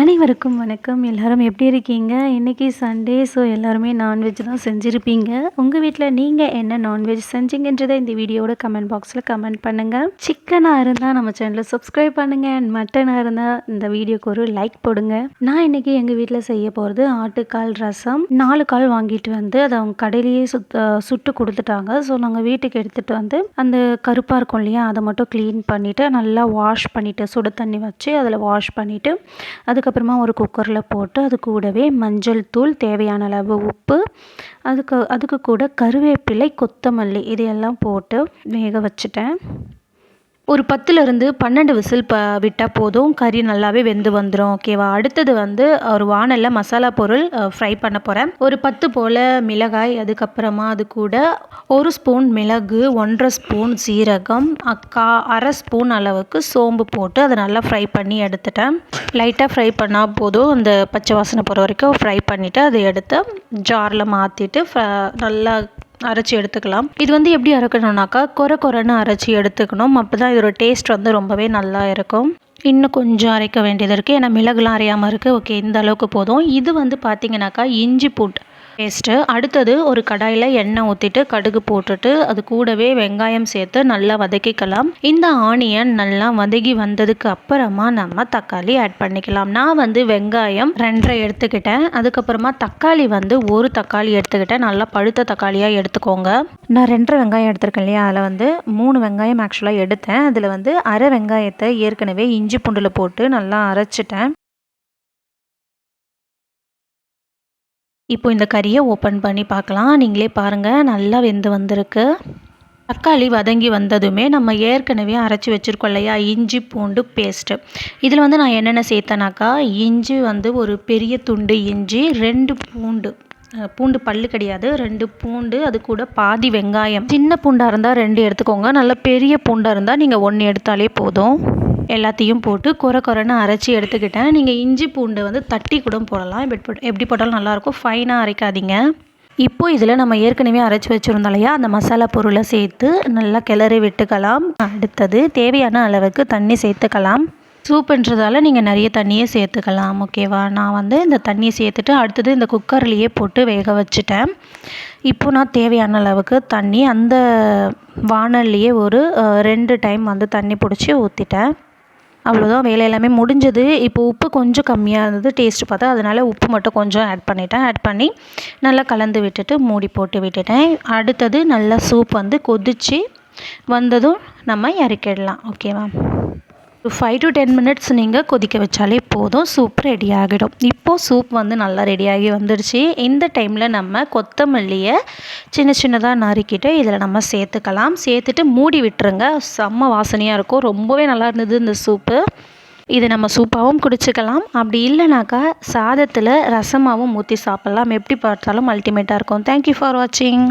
அனைவருக்கும் வணக்கம். எல்லாரும் எப்படி இருக்கீங்க? இன்றைக்கி சண்டே ஸோ எல்லாருமே நான்வெஜ் தான் செஞ்சுருப்பீங்க. உங்கள் வீட்டில் நீங்கள் என்ன நான்வெஜ் செஞ்சீங்கன்றதை இந்த வீடியோட கமெண்ட் பாக்ஸில் கமெண்ட் பண்ணுங்கள் சிக்கனாக இருந்தால் நம்ம சேனலை சப்ஸ்கிரைப் பண்ணுங்கள் அண்ட் மட்டனாக இருந்தால் இந்த வீடியோக்கு ஒரு லைக் போடுங்க. நான் இன்றைக்கி எங்கள் வீட்டில் செய்ய போகிறது ஆட்டுக்கால் ரசம். நாலு கால் வாங்கிட்டு வந்து அதை அவங்க கடையிலேயே சுத்த சுட்டு கொடுத்துட்டாங்க. ஸோ நாங்கள் வீட்டுக்கு எடுத்துகிட்டு வந்து அந்த கருப்பாக இருக்கும் இல்லையா அதை மட்டும் க்ளீன் பண்ணிவிட்டு நல்லா வாஷ் பண்ணிவிட்டு சுடு தண்ணி வச்சு அதில் வாஷ் பண்ணிவிட்டு அதுக்கு அதுக்கப்புறமா ஒரு குக்கரில் போட்டு அது கூடவே மஞ்சள் தூள் தேவையான அளவு உப்பு அதுக்கு அதுக்கு கூட கருவேப்பிலை கொத்தமல்லி இதையெல்லாம் போட்டு வேக வச்சுட்டேன். ஒரு பத்துலேருந்து பன்னெண்டு விசில் ப விட்டால் போதும். கறி நல்லாவே வெந்து வந்துடும் ஓகேவா அடுத்தது வந்து ஒரு வானலில் மசாலா பொருள் ஃப்ரை பண்ண போகிறேன் ஒரு பத்து போல் மிளகாய் அதுக்கப்புறமா அது கூட ஒரு ஸ்பூன் மிளகு ஒன்றரை ஸ்பூன் சீரகம் அக்கா அரை ஸ்பூன் அளவுக்கு சோம்பு போட்டு அதை நல்லா ஃப்ரை பண்ணி எடுத்துட்டேன். லைட்டாக ஃப்ரை பண்ணால் போதும். அந்த பச்சை வாசனை போகிற வரைக்கும் ஃப்ரை பண்ணிவிட்டு அதை எடுத்து ஜாரில் மாற்றிட்டு நல்லா அரைச்சி எடுத்துக்கலாம். இது வந்து எப்படி அரைக்கணும்னாக்கா குறை குறைன்னு அரைச்சி எடுத்துக்கணும். அப்போ தான் இதோட டேஸ்ட் வந்து ரொம்பவே நல்லா இருக்கும். இன்னும் கொஞ்சம் அரைக்க வேண்டியது இருக்குது ஏன்னா மிளகுலாம் அரையாமல் இருக்குது ஓகே இந்த அளவுக்கு போதும். இது வந்து பார்த்திங்கனாக்கா இஞ்சி பூண்டு. பேஸ்ட்டு அடுத்தது ஒரு கடாயில் எண்ணெய் ஊற்றிட்டு கடுகு போட்டுட்டு அது கூடவே வெங்காயம் சேர்த்து நல்லா வதக்கிக்கலாம். இந்த ஆனியன் நல்லா வதக்கி வந்ததுக்கு அப்புறமா நம்ம தக்காளி ஆட் பண்ணிக்கலாம். நான் வந்து வெங்காயம் ரெண்டரை எடுத்துக்கிட்டேன். அதுக்கப்புறமா தக்காளி வந்து ஒரு தக்காளி எடுத்துக்கிட்டேன். நல்லா பழுத்த தக்காளியாக எடுத்துக்கோங்க. நான் ரெண்டரை வெங்காயம் எடுத்திருக்கேன் இல்லையா? அதில் வந்து மூணு வெங்காயம் ஆக்சுவலாக எடுத்தேன். அதில் வந்து அரை வெங்காயத்தை ஏற்கனவே இஞ்சி பூண்டில் போட்டு நல்லா அரைச்சிட்டேன். இப்போ இந்த கறியை ஓப்பன் பண்ணி பார்க்கலாம். நீங்களே பாருங்கள் நல்லா வெந்து வந்திருக்கு. தக்காளி வதங்கி வந்ததுமே நம்ம ஏற்கனவே அரைச்சி வச்சுருக்கோம் இல்லையா? இஞ்சி பூண்டு பேஸ்ட்டு இதில் வந்து நான் என்னென்ன சேர்த்தேனாக்கா இஞ்சி வந்து ஒரு பெரிய துண்டு இஞ்சி ரெண்டு பூண்டு பூண்டு பல்லு கிடையாது ரெண்டு பூண்டு அது கூட பாதி வெங்காயம். சின்ன பூண்டாக இருந்தால் ரெண்டு எடுத்துக்கோங்க நல்ல பெரிய பூண்டாக இருந்தால் நீங்கள் ஒன்று எடுத்தாலே போதும். எல்லாத்தையும் போட்டு குறை குறைன்னு அரைச்சி எடுத்துக்கிட்டேன். நீங்கள் இஞ்சி பூண்டு வந்து தட்டி கூட போடலாம். எப்படி எப்படி போட்டாலும் நல்லாயிருக்கும். ஃபைனாக அரைக்காதீங்க. இப்போது இதில் நம்ம ஏற்கனவே அரைச்சி வச்சுருந்தோம் இல்லையா? அந்த மசாலா பொருளை சேர்த்து நல்லா கிளறி விட்டுக்கலாம். அடுத்தது தேவையான அளவுக்கு தண்ணி சேர்த்துக்கலாம். சூப்புன்றதால நீங்கள் நிறைய தண்ணியே சேர்த்துக்கலாம். ஓகேவா நான் வந்து இந்த தண்ணியை சேர்த்துட்டு அடுத்தது இந்த குக்கர்லேயே போட்டு வேக வச்சுட்டேன். இப்போ நான் தேவையான அளவுக்கு தண்ணி அந்த வானல்லையே ஒரு ரெண்டு டைம் வந்து தண்ணி பிடிச்சி ஊற்றிட்டேன் அவ்வளோதான் வேலை எல்லாமே முடிஞ்சது. இப்போ உப்பு கொஞ்சம் கம்மியாக இருந்தது டேஸ்ட்டு பார்த்தா. அதனால் உப்பு மட்டும் கொஞ்சம் ஆட் பண்ணிட்டேன். ஆட் பண்ணி நல்லா கலந்து விட்டுட்டு மூடி போட்டு விட்டுட்டேன். அடுத்தது நல்லா சூப் வந்து கொதித்து வந்ததும் நம்ம இறக்கிடலாம். ஓகேவா ஒரு ஃபைவ் டு டென் மினிட்ஸ் நீங்கள் கொதிக்க வச்சாலே போதும் சூப் ரெடி ஆகிடும். இப்போது சூப் வந்து நல்லா ரெடியாகி வந்துடுச்சு இந்த டைமில் நம்ம கொத்தமல்லியை சின்ன சின்னதாக நறுக்கிட்டு இதில் நம்ம சேர்த்துக்கலாம். சேர்த்துட்டு மூடி விட்டுருங்க. செம்ம வாசனையாக இருக்கும். ரொம்பவே நல்லா இருந்தது இந்த சூப்பு இது நம்ம சூப்பாகவும் குடிச்சிக்கலாம். அப்படி இல்லைனாக்கா சாதத்தில் ரசமாகவும் ஊற்றி சாப்பிட்லாம். எப்படி பார்த்தாலும் அல்டிமேட்டாக இருக்கும். தேங்க்யூ ஃபார் வாட்சிங்